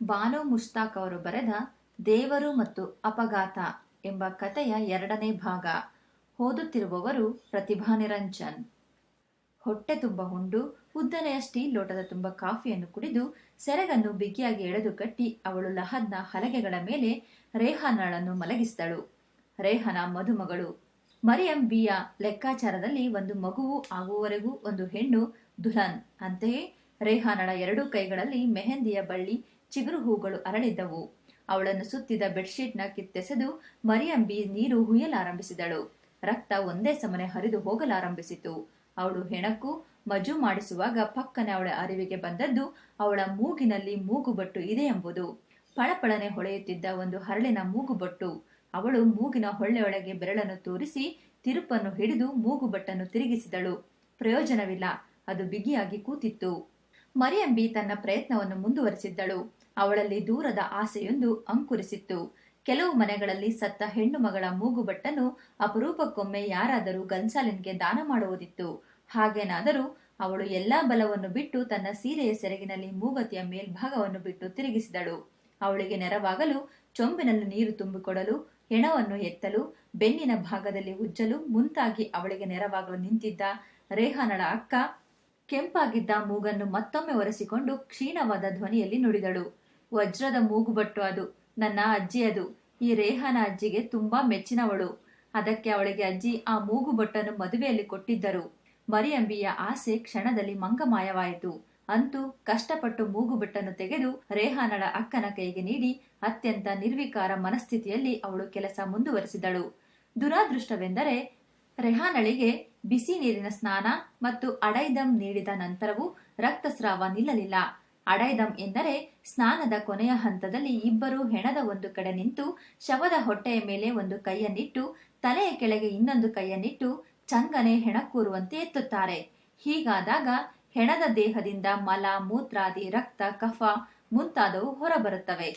ಬಾನು ಮುಷ್ತಾಕ್ ಅವರು ಬರೆದ ದೇವರು ಮತ್ತು ಅಪಘಾತ ಎಂಬ ಕಥೆಯ ಎರಡನೇ ಭಾಗ. ಓದುತ್ತಿರುವವರು ಪ್ರತಿಭಾ ನಿರಂಜನ್. ಹೊಟ್ಟೆ ತುಂಬ ಹುಂಡು ಉದ್ದನೆಯ ಸ್ಟೀಲ್ ಲೋಟದ ತುಂಬ ಕಾಫಿಯನ್ನು ಕುಡಿದು ಸೆರಗನ್ನು ಬಿಗಿಯಾಗಿ ಎಳೆದು ಕಟ್ಟಿ ಅವಳು ಲಹದ್ನ ಹಲಗೆಗಳ ಮೇಲೆ ರೇಹಾನಳನ್ನು ಮಲಗಿಸಿದಳು. ರೇಹನ ಮದುಮಗಳು ಮರಿಯಂ ಬಿಯ ಲೆಕ್ಕಾಚಾರದಲ್ಲಿ ಒಂದು ಮಗುವು ಆಗುವವರೆಗೂ ಒಂದು ಹೆಣ್ಣು ದುಲನ್ ಅಂತೆಯೇ ರೇಹಾನಳ ಎರಡೂ ಕೈಗಳಲ್ಲಿ ಮೆಹಂದಿಯ ಬಳ್ಳಿ ಚಿಗುರು ಹೂಗಳು ಅರಳಿದ್ದವು. ಅವಳನ್ನು ಸುತ್ತಿದ ಬೆಡ್ಶೀಟ್ನ ಕಿತ್ತೆಸೆದು ಮರಿಯಂಬಿ ನೀರು ಹುಯ್ಯಲಾರಂಭಿಸಿದಳು. ರಕ್ತ ಒಂದೇ ಸಮನೆ ಹರಿದು ಹೋಗಲಾರಂಭಿಸಿತು. ಅವಳು ಹೆಣಕ್ಕು ಮಜು ಮಾಡಿಸುವಾಗ ಪಕ್ಕನೆ ಅವಳ ಅರಿವಿಗೆ ಬಂದದ್ದು ಅವಳ ಮೂಗಿನಲ್ಲಿ ಮೂಗುಬಟ್ಟು ಇದೆ ಎಂಬುದು. ಪಳಪಳನೆ ಹೊಳೆಯುತ್ತಿದ್ದ ಒಂದು ಹರಳಿನ ಮೂಗುಬಟ್ಟು. ಅವಳು ಮೂಗಿನ ಹೊಳ್ಳೆಯೊಳಗೆ ಬೆರಳನ್ನು ತೋರಿಸಿ ತಿರುಪನ್ನು ಹಿಡಿದು ಮೂಗುಬಟ್ಟನ್ನು ತಿರುಗಿಸಿದಳು. ಪ್ರಯೋಜನವಿಲ್ಲ, ಅದು ಬಿಗಿಯಾಗಿ ಕೂತಿತ್ತು. ಮರಿಯಂಬಿ ತನ್ನ ಪ್ರಯತ್ನವನ್ನು ಮುಂದುವರಿಸಿದ್ದಳು. ಅವಳಲ್ಲಿ ದೂರದ ಆಸೆಯೊಂದು ಅಂಕುರಿಸಿತ್ತು. ಕೆಲವು ಮನೆಗಳಲ್ಲಿ ಸತ್ತ ಹೆಣ್ಣು ಮಗಳ ಮೂಗುಬಟ್ಟನ್ನು ಅಪರೂಪಕ್ಕೊಮ್ಮೆ ಯಾರಾದರೂ ಗನ್ಸಾಲಿನ್ಗೆ ದಾನ ಮಾಡುವುದಿತ್ತು. ಹಾಗೇನಾದರೂ ಅವಳು ಎಲ್ಲಾ ಬಲವನ್ನು ಬಿಟ್ಟು ತನ್ನ ಸೀರೆಯ ಸೆರಗಿನಲ್ಲಿ ಮೂಗತಿಯ ಮೇಲ್ಭಾಗವನ್ನು ಬಿಟ್ಟು ತಿರುಗಿಸಿದಳು. ಅವಳಿಗೆ ನೆರವಾಗಲು ಚೊಂಬಿನಲ್ಲಿ ನೀರು ತುಂಬಿಕೊಡಲು, ಹೆಣವನ್ನು ಎತ್ತಲು, ಬೆನ್ನಿನ ಭಾಗದಲ್ಲಿ ಉಜ್ಜಲು ಮುಂತಾಗಿ ಅವಳಿಗೆ ನೆರವಾಗಲು ನಿಂತಿದ್ದ ರೇಹಾನಳ ಅಕ್ಕ ಕೆಂಪಾಗಿದ್ದ ಮೂಗನ್ನು ಮತ್ತೊಮ್ಮೆ ಒರೆಸಿಕೊಂಡು ಕ್ಷೀಣವಾದ ಧ್ವನಿಯಲ್ಲಿ ನುಡಿದಳು. ವಜ್ರದ ಮೂಗುಬಟ್ಟು ಅದು, ನನ್ನ ಅಜ್ಜಿ ಅದು. ಈ ರೇಹಾನ ಅಜ್ಜಿಗೆ ತುಂಬಾ ಮೆಚ್ಚಿನವಳು. ಅದಕ್ಕೆ ಅವಳಿಗೆ ಅಜ್ಜಿ ಆ ಮೂಗುಬಟ್ಟನ್ನು ಮದುವೆಯಲ್ಲಿ ಕೊಟ್ಟಿದ್ದರು. ಮರಿಯಂಬಿಯ ಆಸೆ ಕ್ಷಣದಲ್ಲಿ ಮಂಗಮಾಯವಾಯಿತು. ಅಂತೂ ಕಷ್ಟಪಟ್ಟು ಮೂಗುಬಟ್ಟನ್ನು ತೆಗೆದು ರೇಹಾನಳ ಅಕ್ಕನ ಕೈಗೆ ನೀಡಿ ಅತ್ಯಂತ ನಿರ್ವಿಕಾರ ಮನಸ್ಥಿತಿಯಲ್ಲಿ ಅವಳು ಕೆಲಸ ಮುಂದುವರೆಸಿದಳು. ದುರಾದೃಷ್ಟವೆಂದರೆ ರೆಹಾನಳಿಗೆ ಬಿಸಿ ನೀರಿನ ಸ್ನಾನ ಮತ್ತು ಅಡೈದಂ ನೀಡಿದ ನಂತರವೂ ರಕ್ತಸ್ರಾವ ನಿಲ್ಲಲಿಲ್ಲ. ಅಡೈದಂ ಎಂದರೆ ಸ್ನಾನದ ಕೊನೆಯ ಹಂತದಲ್ಲಿ ಇಬ್ಬರು ಹೆಣದ ಒಂದು ಕಡೆ ನಿಂತು ಶವದ ಹೊಟ್ಟೆಯ ಮೇಲೆ ಒಂದು ಕೈಯನ್ನಿಟ್ಟು, ತಲೆಯ ಕೆಳಗೆ ಇನ್ನೊಂದು ಕೈಯನ್ನಿಟ್ಟು ಚಂಗನೆ ಹೆಣಕೂರುವಂತೆ ಎತ್ತುತ್ತಾರೆ. ಹೀಗಾದಾಗ ಹೆಣದ ದೇಹದಿಂದ ಮಲ, ಮೂತ್ರಾದಿ, ರಕ್ತ, ಕಫ ಮುಂತಾದವು ಹೊರಬರುತ್ತವೆ.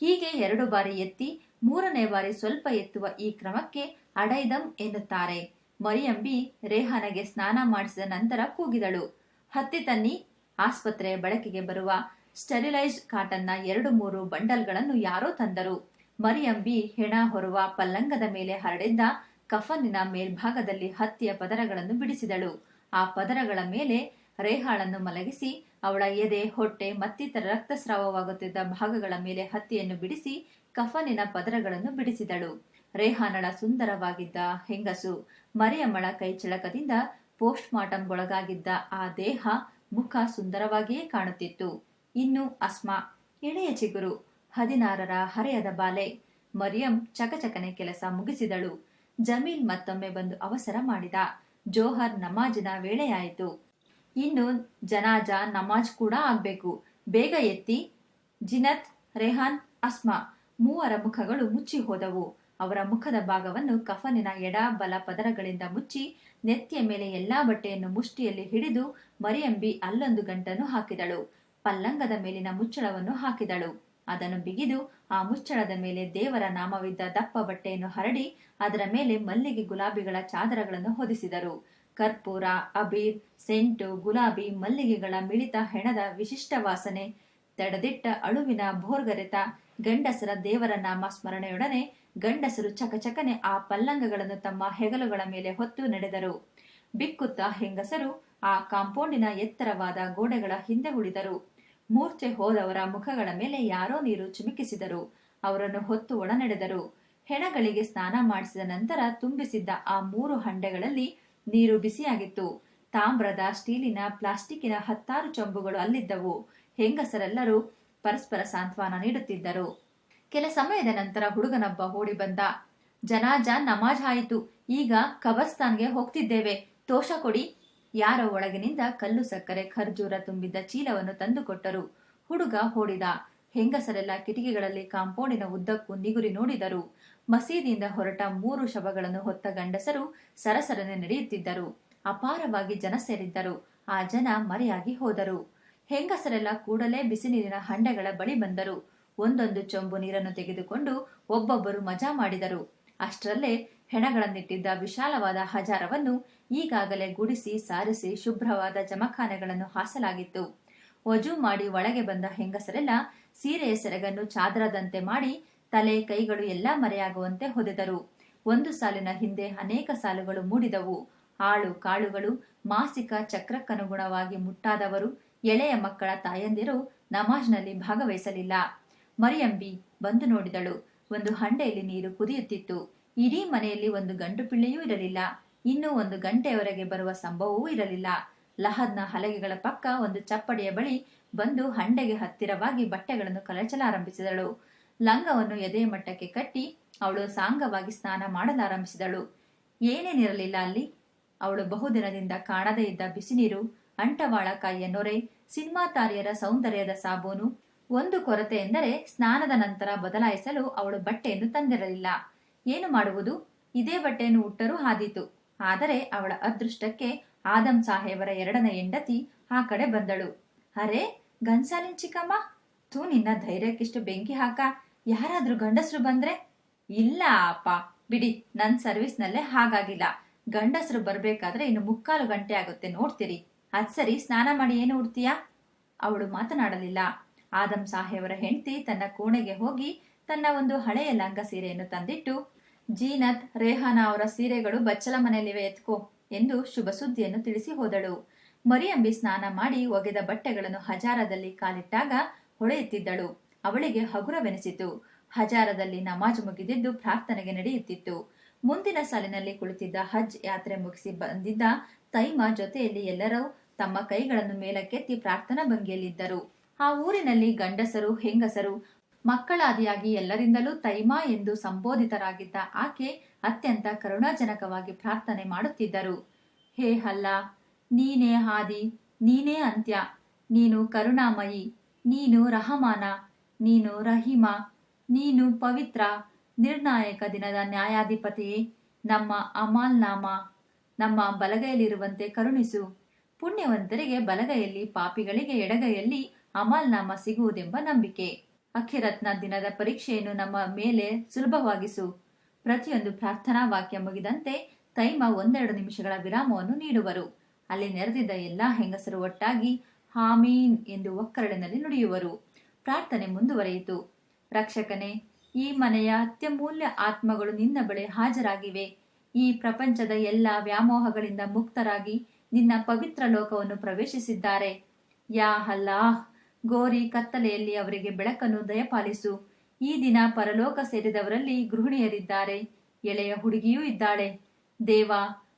ಹೀಗೆ ಎರಡು ಬಾರಿ ಎತ್ತಿ, ಮೂರನೇ ಬಾರಿ ಸ್ವಲ್ಪ ಎತ್ತುವ ಈ ಕ್ರಮಕ್ಕೆ ಅಡೈದಂ ಎನ್ನುತ್ತಾರೆ. ಮರಿಯಂಬಿ ರೇಹಾನಗೆ ಸ್ನಾನ ಮಾಡಿಸಿದ ನಂತರ ಕೂಗಿದಳು. ಹತ್ತಿ ತನ್ನಿ ಆಸ್ಪತ್ರೆಯ ಬಳಕೆಗೆ ಬರುವ ಸ್ಟೆರಿಲೈಸ್ಡ್ ಕಾಟನ್ನ ಎರಡು ಮೂರು ಬಂಡಲ್ಗಳನ್ನು ಯಾರೋ ತಂದರು. ಮರಿಯಂಬಿ ಹೆಣ ಹೊರುವ ಪಲ್ಲಂಗದ ಮೇಲೆ ಹರಡಿದ್ದ ಕಫನಿನ ಮೇಲ್ಭಾಗದಲ್ಲಿ ಹತ್ತಿಯ ಪದರಗಳನ್ನು ಬಿಡಿಸಿದಳು. ಆ ಪದರಗಳ ಮೇಲೆ ರೇಹಾಳನ್ನು ಮಲಗಿಸಿ, ಅವಳ ಎದೆ, ಹೊಟ್ಟೆ, ಮತ್ತಿತರ ರಕ್ತಸ್ರಾವವಾಗುತ್ತಿದ್ದ ಭಾಗಗಳ ಮೇಲೆ ಹತ್ತಿಯನ್ನು ಬಿಡಿಸಿ ಕಫನಿನ ಪದರಗಳನ್ನು ಬಿಡಿಸಿದಳು. ರೇಹಾನಳ ಸುಂದರವಾಗಿದ್ದ ಹೆಂಗಸು ಮರಿಯಮ್ಮಳ ಕೈಚಳಕದಿಂದ ಪೋಸ್ಟ್ ಮಾರ್ಟಂಗೊಳಗಾಗಿದ್ದ ಆ ದೇಹ ಮುಖ ಸುಂದರವಾಗಿಯೇ ಕಾಣುತ್ತಿತ್ತು. ಇನ್ನು ಅಸ್ಮಾ, ಎಳೆಯ ಚಿಗುರು, ಹದಿನಾರರ ಹರೆಯದ ಬಾಲೆ. ಮರಿಯಂ ಚಕಚಕನೆ ಕೆಲಸ ಮುಗಿಸಿದಳು. ಜಮೀಲ್ ಮತ್ತೊಮ್ಮೆ ಬಂದು ಅವಸರ ಮಾಡಿದ. ಜೋಹರ್ ನಮಾಜಿನ ವೇಳೆಯಾಯಿತು. ಇನ್ನು ಜನಾಜ ನಮಾಜ್ ಕೂಡ ಆಗ್ಬೇಕು. ಬೇಗ ಎತ್ತಿ. ಜಿನತ್, ರೆಹಾನ್, ಅಸ್ಮಾ ಮೂವರ ಮುಖಗಳು ಮುಚ್ಚಿ ಹೋದವು ಅವರ ಮುಖದ ಭಾಗವನ್ನು ಕಫನಿನ ಎಡ ಬಲ ಪದರಗಳಿಂದ ಮುಚ್ಚಿ, ನೆತ್ತಿಯ ಮೇಲೆ ಎಲ್ಲಾ ಬಟ್ಟೆಯನ್ನು ಮುಷ್ಟಿಯಲ್ಲಿ ಹಿಡಿದು ಮರಿಯಂಬಿ ಅಲ್ಲೊಂದು ಗಂಟನ್ನು ಹಾಕಿದಳು. ಪಲ್ಲಂಗದ ಮೇಲಿನ ಮುಚ್ಚಳವನ್ನು ಹಾಕಿದಳು. ಅದನ್ನು ಬಿಗಿದು ಆ ಮುಚ್ಚಳದ ಮೇಲೆ ದೇವರ ನಾಮವಿದ್ದ ದಪ್ಪ ಬಟ್ಟೆಯನ್ನು ಹರಡಿ, ಅದರ ಮೇಲೆ ಮಲ್ಲಿಗೆ ಗುಲಾಬಿಗಳ ಚಾದರಗಳನ್ನು ಹೊದಿಸಿದರು. ಕರ್ಪೂರ, ಅಬೀರ್, ಸೆಂಟು, ಗುಲಾಬಿ, ಮಲ್ಲಿಗೆಗಳ ಮಿಳಿತ ಹೆಣದ ವಿಶಿಷ್ಟ ವಾಸನೆ ತಡೆದಿಟ್ಟ ಅಳುವಿನ ಭೋರ್ಗರೆತ ಗಂಡಸರ ದೇವರ ನಾಮ ಸ್ಮರಣೆಯೊಡನೆ ಗಂಡಸರು ಚಕಚಕನೆ ಆ ಪಲ್ಲಂಗಗಳನ್ನು ತಮ್ಮ ಹೆಗಲುಗಳ ಮೇಲೆ ಹೊತ್ತು ನಡೆದರು. ಬಿಕ್ಕುತ್ತ ಹೆಂಗಸರು ಆ ಕಾಂಪೌಂಡಿನ ಎತ್ತರವಾದ ಗೋಡೆಗಳ ಹಿಂದೆ ಉಳಿದರು. ಮೂರ್ಛೆ ಹೋದವರ ಮುಖಗಳ ಮೇಲೆ ಯಾರೋ ನೀರು ಚಿಮುಕಿಸಿದರು. ಅವರನ್ನು ಹೊತ್ತು ಒಳನಡೆದರು ಹೆಣಗಳಿಗೆ ಸ್ನಾನ ಮಾಡಿಸಿದ ನಂತರ ತುಂಬಿಸಿದ್ದ ಆ ಮೂರು ಹಂಡೆಗಳಲ್ಲಿ ನೀರು ಬಿಸಿಯಾಗಿತ್ತು. ತಾಮ್ರದ, ಸ್ಟೀಲಿನ ಪ್ಲಾಸ್ಟಿಕ್ಕಿನ ಹತ್ತಾರು ಚೊಂಬುಗಳು ಅಲ್ಲಿದ್ದವು. ಹೆಂಗಸರೆಲ್ಲರೂ ಪರಸ್ಪರ ಸಾಂತ್ವನ ನೀಡುತ್ತಿದ್ದರು. ಕೆಲ ಸಮಯದ ನಂತರ ಹುಡುಗನೊಬ್ಬ ಓಡಿ ಬಂದ. ಜನಾಜ ನಮಾಜ್ ಆಯಿತು. ಈಗ ಕಬರ್ಸ್ತಾನ್ಗೆ ಹೋಗ್ತಿದ್ದೇವೆ. ತೋಷ ಕೊಡಿ. ಯಾರೋ ಒಳಗಿನಿಂದ ಕಲ್ಲು ಸಕ್ಕರೆ, ಖರ್ಜೂರ ತುಂಬಿದ್ದ ಚೀಲವನ್ನು ತಂದುಕೊಟ್ಟರು. ಹುಡುಗ ಓಡಿದ. ಹೆಂಗಸರೆಲ್ಲ ಕಿಟಕಿಗಳಲ್ಲಿ ಕಾಂಪೌಂಡಿನ ಉದ್ದಕ್ಕೂ ನಿಗುರಿ ನೋಡಿದರು. ಮಸೀದಿಯಿಂದ ಹೊರಟ ಮೂರು ಶವಗಳನ್ನು ಹೊತ್ತ ಗಂಡಸರು ಸರಸರನೆ ನಡೆಯುತ್ತಿದ್ದರು. ಅಪಾರವಾಗಿ ಜನ ಸೇರಿದ್ದರು. ಆ ಜನ ಮರೆಯಾಗಿ ಹೋದರು. ಹೆಂಗಸರೆಲ್ಲ ಕೂಡಲೇ ಬಿಸಿ ನೀರಿನ ಹಂಡೆಗಳ ಬಳಿ ಬಂದರು. ಒಂದೊಂದು ಚೊಂಬು ನೀರನ್ನು ತೆಗೆದುಕೊಂಡು ಒಬ್ಬೊಬ್ಬರು ಮಜಾ ಮಾಡಿದರು. ಅಷ್ಟರಲ್ಲೇ ಹೆಣಗಳನ್ನಿಟ್ಟಿದ್ದ ವಿಶಾಲವಾದ ಹಜಾರವನ್ನು ಈಗಾಗಲೇ ಗುಡಿಸಿ ಸಾರಿಸಿ ಶುಭ್ರವಾದ ಜಮಖಾನೆಗಳನ್ನು ಹಾಸಲಾಗಿತ್ತು. ವಜು ಮಾಡಿ ಒಳಗೆ ಬಂದ ಹೆಂಗಸರೆಲ್ಲ ಸೀರೆಯ ಸೆರಗನ್ನು ಚಾದರದಂತೆ ಮಾಡಿ ತಲೆ, ಕೈಗಳು ಎಲ್ಲ ಮರೆಯಾಗುವಂತೆ ಹೊದೆದರು. ಒಂದು ಸಾಲಿನ ಹಿಂದೆ ಅನೇಕ ಸಾಲುಗಳು ಮೂಡಿದವು. ಆಳು ಕಾಳುಗಳು, ಮಾಸಿಕ ಚಕ್ರಕ್ಕನುಗುಣವಾಗಿ ಮುಟ್ಟಾದವರು ಎಳೆಯ ಮಕ್ಕಳ ತಾಯಂದಿರು ನಮಾಜ್ನಲ್ಲಿ ಭಾಗವಹಿಸಲಿಲ್ಲ. ಮರಿಯಂಬಿ ಬಂದು ನೋಡಿದಳು. ಒಂದು ಹಂಡೆಯಲ್ಲಿ ನೀರು ಕುದಿಯುತ್ತಿತ್ತು. ಇಡೀ ಮನೆಯಲ್ಲಿ ಒಂದು ಗಂಡು ಪಿಳ್ಳೆಯೂ ಇರಲಿಲ್ಲ. ಇನ್ನೂ ಒಂದು ಗಂಟೆಯವರೆಗೆ ಬರುವ ಸಂಭವವೂ ಇರಲಿಲ್ಲ. ಲಹದ್ನ ಹಲಗೆಗಳ ಪಕ್ಕ ಒಂದು ಚಪ್ಪಡಿಯ ಬಳಿ ಬಂದು ಹಂಡೆಗೆ ಹತ್ತಿರವಾಗಿ ಬಟ್ಟೆಗಳನ್ನು ಕಲಚಲಾರಂಭಿಸಿದಳು. ಲಂಗವನ್ನು ಎದೆಯ ಮಟ್ಟಕ್ಕೆ ಕಟ್ಟಿ ಅವಳು ಸಾಂಗವಾಗಿ ಸ್ನಾನ ಮಾಡಲಾರಂಭಿಸಿದಳು. ಏನೇನಿರಲಿಲ್ಲ ಅಲ್ಲಿ? ಅವಳು ಬಹುದಿನದಿಂದ ಕಾಣದೇ ಇದ್ದ ಬಿಸಿನೀರು ಅಂಟವಾಳಕಾಯಿಯ ನೊರೆ, ಸಿನಿಮಾ ತಾರಿಯರ ಸೌಂದರ್ಯದ ಸಾಬೂನು, ಒಂದು ಕೊರತೆ ಎಂದರೆ ಸ್ನಾನದ ನಂತರ ಬದಲಾಯಿಸಲು ಅವಳು ಬಟ್ಟೆಯನ್ನು ತಂದಿರಲಿಲ್ಲ. ಏನು ಮಾಡುವುದು? ಇದೇ ಬಟ್ಟೆಯನ್ನು ಉಟ್ಟರೂ ಹಾದೀತು. ಆದರೆ ಅವಳ ಅದೃಷ್ಟಕ್ಕೆ ಆದಂ ಸಾಹೇಬರ ಎರಡನೇ ಹೆಂಡತಿ ಆ ಕಡೆ ಬಂದಳು. ಅರೆ ಗನ್ಸಾಲಿನ್ ಚಿಕ್ಕಮ್ಮ ತೂ ನಿನ್ನ ಧೈರ್ಯಕ್ಕಿಷ್ಟು ಬೆಂಕಿ ಹಾಕ. ಯಾರಾದ್ರೂ ಗಂಡಸರು ಬಂದ್ರೆ? ಇಲ್ಲ ಅಪ್ಪ. ಬಿಡಿ, ನನ್ ಸರ್ವಿಸ್ನಲ್ಲೇ ಹಾಗಾಗಿಲ್ಲ. ಗಂಡಸರು ಬರ್ಬೇಕಾದ್ರೆ ಇನ್ನು ಮುಕ್ಕಾಲು ಗಂಟೆ ಆಗುತ್ತೆ, ನೋಡ್ತೀರಿ. ಅದ್ ಸರಿ, ಸ್ನಾನ ಮಾಡಿ ಏನು ಉಡ್ತೀಯಾ? ಅವಳು ಮಾತನಾಡಲಿಲ್ಲ. ಆದಂ ಸಾಹೇಬರ ಹೆಂಡತಿ ತನ್ನ ಕೋಣೆಗೆ ಹೋಗಿ ತನ್ನ ಒಂದು ಹಳೆಯ ಲಂಗ ಸೀರೆಯನ್ನು ತಂದಿಟ್ಟು, ಜೀನತ್, ರೇಹಾನ ಅವರ ಸೀರೆಗಳು ಬಚ್ಚಲ ಮನೆಯಲ್ಲಿವೆ ಎತ್ಕೋ ಎಂದು ಶುಭ ಸುದ್ದಿಯನ್ನು ತಿಳಿಸಿ ಹೋದಳು. ಮರಿಯಂಬಿ ಸ್ನಾನ ಮಾಡಿ ಒಗೆದ ಬಟ್ಟೆಗಳನ್ನು ಹಜಾರದಲ್ಲಿ ಕಾಲಿಟ್ಟಾಗ ಹೊಳೆಯುತ್ತಿದ್ದಳು. ಅವಳಿಗೆ ಹಗುರವೆನಿಸಿತು. ಹಜಾರದಲ್ಲಿ ನಮಾಜ್ ಮುಗಿದಿದ್ದು ಪ್ರಾರ್ಥನೆಗೆ ನಡೆಯುತ್ತಿತ್ತು. ಮುಂದಿನ ಸಾಲಿನಲ್ಲಿ ಕುಳಿತಿದ್ದ ಹಜ್ ಯಾತ್ರೆ ಮುಗಿಸಿ ಬಂದಿದ್ದ ತೈಮ ಜೊತೆಯಲ್ಲಿ ಎಲ್ಲರೂ ತಮ್ಮ ಕೈಗಳನ್ನು ಮೇಲಕ್ಕೆತ್ತಿ ಪ್ರಾರ್ಥನಾ ಭಂಗಿಯಲ್ಲಿದ್ದರು. ಆ ಊರಿನಲ್ಲಿ ಗಂಡಸರು, ಹೆಂಗಸರು, ಮಕ್ಕಳಾದಿಯಾಗಿ ಎಲ್ಲರಿಂದಲೂ ತೈಮಾ ಎಂದು ಸಂಬೋಧಿತರಾಗಿದ್ದ ಆಕೆ ಅತ್ಯಂತ ಕರುಣಾಜನಕವಾಗಿ ಪ್ರಾರ್ಥನೆ ಮಾಡುತ್ತಿದ್ದರು. ಹೇ ಹಲ್ಲ ನೀನೇ ಹಾದಿ ನೀನೇ ಅಂತ್ಯ, ನೀನು ಕರುಣಾಮಯಿ, ನೀನು ರಹಮಾನ, ನೀನು ರಹಿಮ, ನೀನು ಪವಿತ್ರ, ನಿರ್ಣಾಯಕ ದಿನದ ನ್ಯಾಯಾಧಿಪತಿಯೇ, ನಮ್ಮ ಅಮಾಲ್ನಾಮ, ನಮ್ಮ ಬಲಗೈಯಲ್ಲಿರುವಂತೆ ಕರುಣಿಸು. ಪುಣ್ಯವಂತರಿಗೆ ಬಲಗೈಯಲ್ಲಿ, ಪಾಪಿಗಳಿಗೆ ಎಡಗೈಯಲ್ಲಿ ಅಮಾಲ್ನಾಮ ಸಿಗುವುದೆಂಬ ನಂಬಿಕೆ. ಅಖಿರತ್ನ ದಿನದ ಪರೀಕ್ಷೆಯನ್ನು ನಮ್ಮ ಮೇಲೆ ಸುಲಭವಾಗಿಸು. ಪ್ರತಿಯೊಂದು ಪ್ರಾರ್ಥನಾ ವಾಕ್ಯ ಮುಗಿದಂತೆ ತೈಮ ಒಂದೆರಡು ನಿಮಿಷಗಳ ವಿರಾಮವನ್ನು ನೀಡುವರು. ಅಲ್ಲಿ ನೆರೆದಿದ್ದ ಎಲ್ಲಾ ಹೆಂಗಸರು ಒಟ್ಟಾಗಿ ಹಾಮೀನ್ ಎಂದು ಒಕ್ಕರಡಿನಲ್ಲಿ ನುಡಿಯುವರು. ಪ್ರಾರ್ಥನೆ ಮುಂದುವರೆಯಿತು. ರಕ್ಷಕನೇ, ಈ ಮನೆಯ ಅತ್ಯಮೂಲ್ಯ ಆತ್ಮಗಳು ನಿನ್ನ ಬಳಿ ಹಾಜರಾಗಿವೆ. ಈ ಪ್ರಪಂಚದ ಎಲ್ಲ ವ್ಯಾಮೋಹಗಳಿಂದ ಮುಕ್ತರಾಗಿ ನಿನ್ನ ಪವಿತ್ರ ಲೋಕವನ್ನು ಪ್ರವೇಶಿಸಿದ್ದಾರೆ. ಯಾ ಹಲ್ಲಾ ಗೋರಿ ಕತ್ತಲೆಯಲ್ಲಿ ಅವರಿಗೆ ಬೆಳಕನ್ನು ದಯಪಾಲಿಸು. ಈ ದಿನ ಪರಲೋಕ ಸೇರಿದವರಲ್ಲಿ ಗೃಹಿಣಿಯರಿದ್ದಾರೆ. ಎಳೆಯ ಹುಡುಗಿಯೂ ಇದ್ದಾಳೆ. ದೇವ,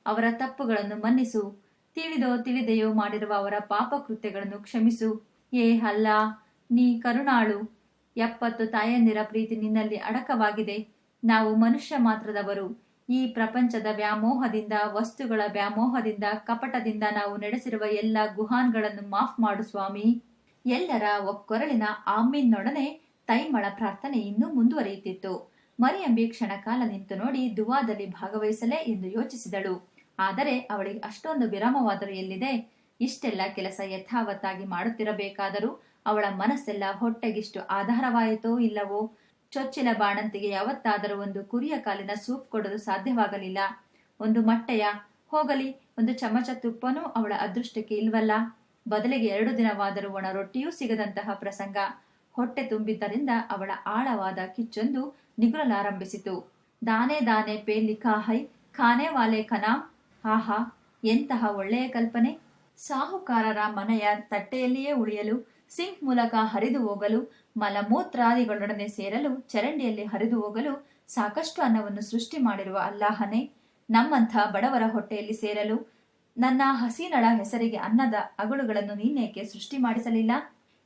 ಅವರ ತಪ್ಪುಗಳನ್ನು ಮನ್ನಿಸು. ತಿಳಿದೋ ತಿಳಿದೆಯೋ ಮಾಡಿರುವ ಅವರ ಪಾಪ ಕೃತ್ಯಗಳನ್ನು ಕ್ಷಮಿಸು. ಏ ಅಲ್ಲ ನೀ ಕರುಣಾಳು. ಎಪ್ಪತ್ತು ತಾಯಂದಿರ ಪ್ರೀತಿ ನಿನ್ನಲ್ಲಿ ಅಡಕವಾಗಿದೆ. ನಾವು ಮನುಷ್ಯ ಮಾತ್ರದವರು. ಈ ಪ್ರಪಂಚದ ವ್ಯಾಮೋಹದಿಂದ, ವಸ್ತುಗಳ ವ್ಯಾಮೋಹದಿಂದ, ಕಪಟದಿಂದ ನಾವು ನಡೆಸಿರುವ ಎಲ್ಲ ಗುಹಾನ್ಗಳನ್ನು ಮಾಫ್ ಮಾಡು ಸ್ವಾಮಿ. ಎಲ್ಲರ ಒಕ್ಕೊರಳಿನ ಆಮೀನ್ನೊಡನೆ ತೈಮಳ ಪ್ರಾರ್ಥನೆ ಇನ್ನೂ ಮುಂದುವರಿಯುತ್ತಿತ್ತು. ಮರಿಯಂಬಿ ಕ್ಷಣಕಾಲ ನಿಂತು ನೋಡಿ ದುವಾದಲ್ಲಿ ಭಾಗವಹಿಸಲೇ ಎಂದು ಯೋಚಿಸಿದಳು. ಆದರೆ ಅವಳಿಗೆ ಅಷ್ಟೊಂದು ವಿರಾಮವಾದರೂ ಎಲ್ಲಿದೆ? ಇಷ್ಟೆಲ್ಲ ಕೆಲಸ ಯಥಾವತ್ತಾಗಿ ಮಾಡುತ್ತಿರಬೇಕಾದರೂ ಅವಳ ಮನಸ್ಸೆಲ್ಲ ಹೊಟ್ಟೆಗಿಷ್ಟು ಆಧಾರವಾಯಿತೋ ಇಲ್ಲವೋ? ಚೊಚ್ಚಿಲ ಬಾಣಂತಿಗೆ ಯಾವತ್ತಾದರೂ ಒಂದು ಕುರಿಯ ಕಾಲಿನ ಸೂಪ್ ಕೊಡಲು ಸಾಧ್ಯವಾಗಲಿಲ್ಲ. ಒಂದು ಮಟ್ಟೆಯ, ಹೋಗಲಿ, ಒಂದು ಚಮಚ ತುಪ್ಪನೂ ಅವಳ ಅದೃಷ್ಟಕ್ಕೆ ಇಲ್ವಲ್ಲ. ಬದಲಿಗೆ ಎರಡು ದಿನವಾದರೂ ಒಣ ರೊಟ್ಟಿಯೂ ಸಿಗದಂತಹ ಪ್ರಸಂಗ. ಹೊಟ್ಟೆ ತುಂಬಿದ್ದರಿಂದ ಅವಳ ಆಳವಾದ ಕಿಚ್ಚೊಂದು ನಿಗುರಲಾರಂಭಿಸಿತು. ದಾನೆ ದಾನೆ ಪೇ ಲಿಖಾ ಹೈ ಖಾನೆ ವಾಲೆ ಕನಾಮ್ ಆಹಾ, ಎಂತಹ ಒಳ್ಳೆಯ ಕಲ್ಪನೆ. ಸಾಹುಕಾರರ ಮನೆಯ ತಟ್ಟೆಯಲ್ಲಿಯೇ ಉಳಿಯಲು ಸಿಂಕ್ ಮೂಲಕ ಹರಿದು ಹೋಗಲು, ಮಲಮೂತ್ರಾದಿಗಳೊಡನೆ ಸೇರಲು, ಚರಂಡಿಯಲ್ಲಿ ಹರಿದು ಹೋಗಲು ಸಾಕಷ್ಟು ಅನ್ನವನ್ನು ಸೃಷ್ಟಿ ಮಾಡಿರುವ ಅಲ್ಲಾಹನೇ, ನಮ್ಮಂಥ ಬಡವರ ಹೊಟ್ಟೆಯಲ್ಲಿ ಸೇರಲು, ನನ್ನ ಹಸೀನಳ ಹೆಸರಿಗೆ ಅನ್ನದ ಅಗಳುಗಳನ್ನು ನೀನೇಕೆ ಸೃಷ್ಟಿ ಮಾಡಿಸಲಿಲ್ಲ?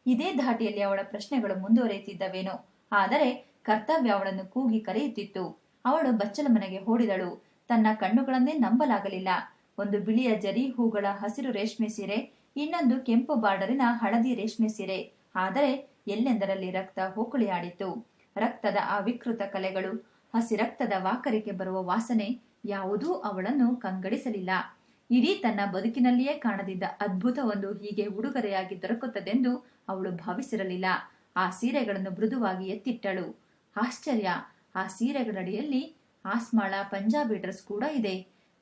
ಇದೇ ಧಾಟಿಯಲ್ಲಿ ಅವಳ ಪ್ರಶ್ನೆಗಳು ಮುಂದುವರಿಯುತ್ತಿದ್ದವೇನೋ, ಆದರೆ ಕರ್ತವ್ಯ ಅವಳನ್ನು ಕೂಗಿ ಕರೆಯುತ್ತಿತ್ತು. ಅವಳು ಬಚ್ಚಲ ಮನೆಗೆ ಓಡಿದಳು. ತನ್ನ ಕಣ್ಣುಗಳನ್ನೇ ನಂಬಲಾಗಲಿಲ್ಲ. ಒಂದು ಬಿಳಿಯ ಜರಿ ಹೂಗಳ ಹಸಿರು ರೇಷ್ಮೆ ಸೀರೆ ಇನ್ನೊಂದು ಕೆಂಪು ಬಾರ್ಡರಿನ ಹಳದಿ ರೇಷ್ಮೆ ಸೀರೆ. ಆದರೆ ಎಲ್ಲೆಂದರಲ್ಲಿ ರಕ್ತ ಹೋಕುಳಿಯಾಡಿತು ರಕ್ತದ ಆ ವಿಕೃತ ಕಲೆಗಳು, ಹಸಿ ರಕ್ತದ ವಾಕರಿಕೆ ಬರುವ ವಾಸನೆ ಯಾವುದೂ ಅವಳನ್ನು ಕಂಗಡಿಸಲಿಲ್ಲ. ಇಡೀ ತನ್ನ ಬದುಕಿನಲ್ಲಿಯೇ ಕಾಣದಿದ್ದ ಅದ್ಭುತವೊಂದು ಹೀಗೆ ಉಡುಗೊರೆಯಾಗಿ ದೊರಕುತ್ತದೆಂದು ಅವಳು ಭಾವಿಸಿರಲಿಲ್ಲ. ಆ ಸೀರೆಗಳನ್ನು ಮೃದುವಾಗಿ ಎತ್ತಿಟ್ಟಳು. ಆಶ್ಚರ್ಯ! ಆ ಸೀರೆಗಳಡಿಯಲ್ಲಿ ಆಸ್ಮಾಳ ಪಂಜಾಬಿ ಡ್ರೆಸ್ ಕೂಡ ಇದೆ.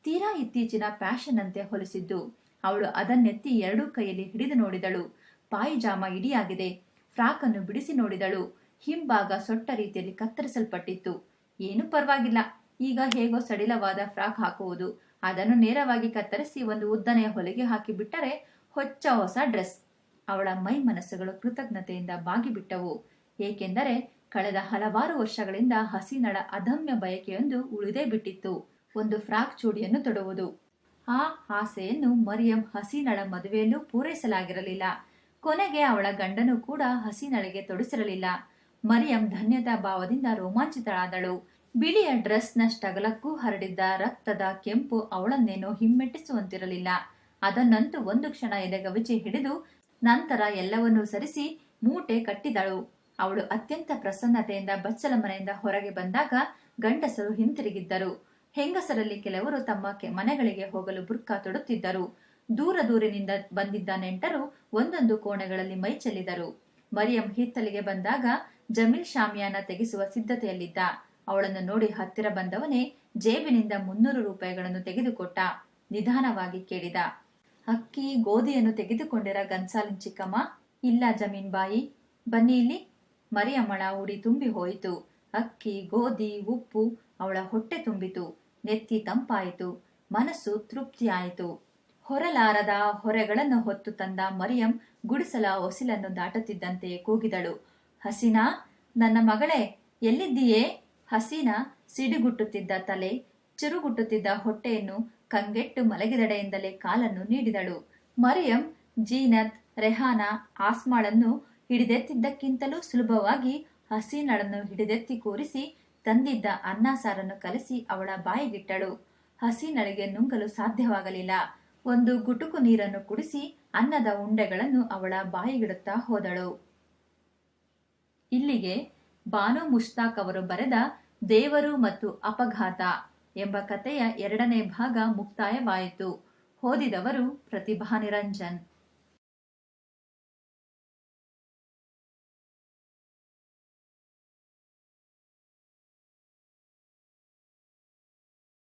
ತೀರಾ ಇತ್ತೀಚಿನ ಫ್ಯಾಷನ್ ಅಂತೆ ಹೊಲಿಸಿದ್ದು. ಅವಳು ಅದನ್ನೆತ್ತಿ ಎರಡೂ ಕೈಯಲ್ಲಿ ಹಿಡಿದು ನೋಡಿದಳು. ಪಾಯಿಜಾಮ ಇಡಿಯಾಗಿದೆ. ಫ್ರಾಕ್ ಅನ್ನು ಬಿಡಿಸಿ ನೋಡಿದಳು. ಹಿಂಭಾಗ ಸೊಟ್ಟ ರೀತಿಯಲ್ಲಿ ಕತ್ತರಿಸಲ್ಪಟ್ಟಿತ್ತು. ಏನು ಪರವಾಗಿಲ್ಲ. ಈಗ ಹೇಗೋ ಸಡಿಲವಾದ ಫ್ರಾಕ್ ಹಾಕುವುದು. ಅದನ್ನು ನೇರವಾಗಿ ಕತ್ತರಿಸಿ ಒಂದು ಉದ್ದನೆಯ ಹೊಲಿಗೆ ಹಾಕಿಬಿಟ್ಟರೆ ಹೊಚ್ಚ ಹೊಸ ಡ್ರೆಸ್. ಅವಳ ಮೈ ಮನಸ್ಸುಗಳು ಕೃತಜ್ಞತೆಯಿಂದ ಬಾಗಿಬಿಟ್ಟವು. ಏಕೆಂದರೆ ಕಳೆದ ಹಲವಾರು ವರ್ಷಗಳಿಂದ ಹಸಿನಳ ಅದಮ್ಯ ಬಯಕೆಯೊಂದು ಉಳಿದೇ ಬಿಟ್ಟಿತ್ತು. ಒಂದು ಫ್ರಾಕ್ ಚೂಡಿಯನ್ನು ತೊಡುವುದು. ಆ ಆಸೆಯನ್ನು ಮರಿಯಂ ಹಸಿನಳ ಮದುವೆಯನ್ನು ಪೂರೈಸಲಾಗಿರಲಿಲ್ಲ. ಕೊನೆಗೆ ಅವಳ ಗಂಡನು ಕೂಡ ಹಸಿನಳೆಗೆ ತೊಡಿಸಿರಲಿಲ್ಲ. ಮರಿಯಂ ಧನ್ಯತಾ ಭಾವದಿಂದ ರೋಮಾಂಚಿತಳಾದಳು. ಬಿಳಿಯ ಡ್ರೆಸ್ನಷ್ಟಗಲಕ್ಕೂ ಹರಡಿದ್ದ ರಕ್ತದ ಕೆಂಪು ಅವಳನ್ನೇನೋ ಹಿಮ್ಮೆಟ್ಟಿಸುವಂತಿರಲಿಲ್ಲ. ಅದನ್ನಂತೂ ಒಂದು ಕ್ಷಣ ಎದೆಗವಿಚಿ ಹಿಡಿದು ನಂತರ ಎಲ್ಲವನ್ನೂ ಸರಿಸಿ ಮೂಟೆ ಕಟ್ಟಿದಳು. ಅವಳು ಅತ್ಯಂತ ಪ್ರಸನ್ನತೆಯಿಂದ ಬಚ್ಚಲ ಮನೆಯಿಂದ ಹೊರಗೆ ಬಂದಾಗ ಗಂಡಸರು ಹಿಂತಿರುಗಿದ್ದರು. ಹೆಂಗಸರಲ್ಲಿ ಕೆಲವರು ತಮ್ಮ ಮನೆಗಳಿಗೆ ಹೋಗಲು ಬುರ್ಕ ತೊಡುತ್ತಿದ್ದರು. ದೂರ ದೂರಿನಿಂದ ಬಂದಿದ್ದ ನೆಂಟರು ಒಂದೊಂದು ಕೋಣೆಗಳಲ್ಲಿ ಮೈ ಚೆಲ್ಲಿದರು. ಮರಿಯಂ ಹಿತ್ತಲಿಗೆ ಬಂದಾಗ ಜಮೀಲ್ ಶಾಮಿಯಾನ ತೆಗೆಸುವ ಸಿದ್ಧತೆಯಲ್ಲಿದ್ದ. ಅವಳನ್ನು ನೋಡಿ ಹತ್ತಿರ ಬಂದವನೇ ಜೇಬಿನಿಂದ ಮುನ್ನೂರು ರೂಪಾಯಿಗಳನ್ನು ತೆಗೆದುಕೊಟ್ಟ. ನಿಧಾನವಾಗಿ ಕೇಳಿದ, ಅಕ್ಕಿ, ಗೋಧಿಯನ್ನು ತೆಗೆದುಕೊಂಡಿರ ಗನ್ಸಾಲಿನ್ ಚಿಕ್ಕಮ್ಮ? ಇಲ್ಲ ಜಮೀನ್ ಬಾಯಿ, ಬನ್ನಿ ಇಲ್ಲಿ. ಮರಿಯಮ್ಮಳ ಉಡಿ ತುಂಬಿ ಹೋಯಿತು. ಅಕ್ಕಿ, ಗೋಧಿ, ಉಪ್ಪು ಅವಳ ಹೊಟ್ಟೆ ತುಂಬಿತು. ನೆತ್ತಿ ತಂಪಾಯಿತು, ಮನಸ್ಸು ತೃಪ್ತಿಯಾಯಿತು. ಹೊರಲಾರದ ಹೊರೆಗಳನ್ನು ಹೊತ್ತು ತಂದ ಮರಿಯಂ ಗುಡಿಸಲ ಹೊಸಿಲನ್ನು ದಾಟುತ್ತಿದ್ದಂತೆ ಕೂಗಿದಳು. ಹಸೀನಾ, ನನ್ನ ಮಗಳೇ, ಎಲ್ಲಿದ್ದೀಯೇ? ಹಸೀನಾ ಸಿಡಿಗುಟ್ಟುತ್ತಿದ್ದ ತಲೆ, ಚಿರುಗುಟ್ಟುತ್ತಿದ್ದ ಹೊಟ್ಟೆಯನ್ನು ಕಂಗೆಟ್ಟು ಮಲಗಿದಡೆಯಿಂದಲೇ ಕಾಲನ್ನು ನೀಡಿದಳು. ಮರಿಯಂ, ಜೀನತ್, ರೆಹಾನಾ, ಆಸ್ಮಾಳನ್ನು ಹಿಡಿದೆತ್ತಿದ್ದಕ್ಕಿಂತಲೂ ಸುಲಭವಾಗಿ ಹಸೀನಳನ್ನು ಹಿಡಿದೆತ್ತಿ ಕೂರಿಸಿ ತಂದಿದ್ದ ಅನ್ನ ಸಾರನ್ನು ಕಲಸಿ ಅವಳ ಬಾಯಿಗಿಟ್ಟಳು. ಹಸಿ ನಳಿಗೆ ನುಂಗಲು ಸಾಧ್ಯವಾಗಲಿಲ್ಲ. ಒಂದು ಗುಟುಕು ನೀರನ್ನು ಕುಡಿಸಿ ಅನ್ನದ ಉಂಡೆಗಳನ್ನು ಅವಳ ಬಾಯಿಗಿಡುತ್ತಾ ಹೋದಳು. ಇಲ್ಲಿಗೆ ಬಾನು ಮುಷ್ತಾಕ್ ಅವರು ಬರೆದ ದೇವರು ಮತ್ತು ಅಪಘಾತ ಎಂಬ ಕಥೆಯ ಎರಡನೇ ಭಾಗ ಮುಕ್ತಾಯವಾಯಿತು. ಓದಿದವರು ಪ್ರತಿಭಾ ನಿರಂಜನ್